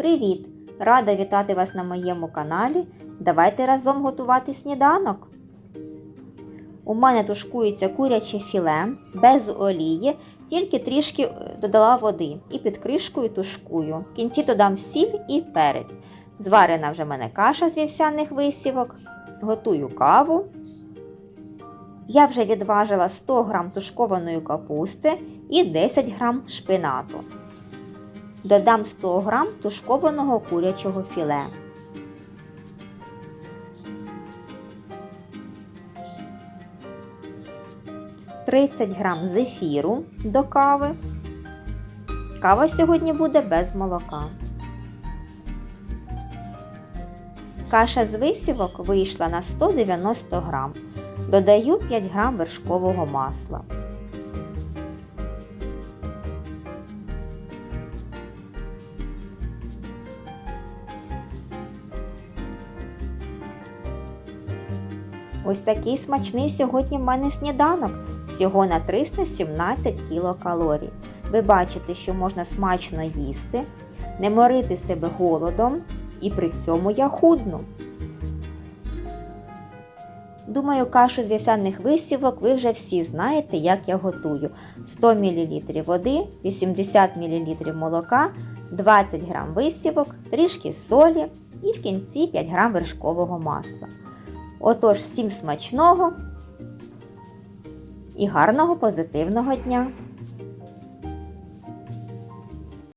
Привіт! Рада вітати вас на моєму каналі. Давайте разом готувати сніданок. У мене тушкується куряче філе без олії, тільки трішки е, додала води і під кришкою тушкую. В кінці додам сіль і перець. Зварена вже в мене каша з вівсяних висівок. Готую каву. Я вже відважила 100 г тушкованої капусти і 10 г шпинату. Додам 100 г тушкованого курячого філе. Тридцять грам зефіру до кави. Кава сьогодні буде без молока. Каша з висівок вийшла на 190 грам. Додаю 5 грам вершкового масла. Ось такий смачний сьогодні в мене сніданок. Всього на 317 кілокалорій. Ви бачите, що можна смачно їсти, не морити себе голодом, і при цьому я худну. Думаю, кашу з вівсяних висівок ви вже всі знаєте, як я готую. 100 мл води, 80 мл молока, 20 г висівок, трішки солі і в кінці 5 г вершкового масла. Отож, всім смачного і гарного позитивного дня!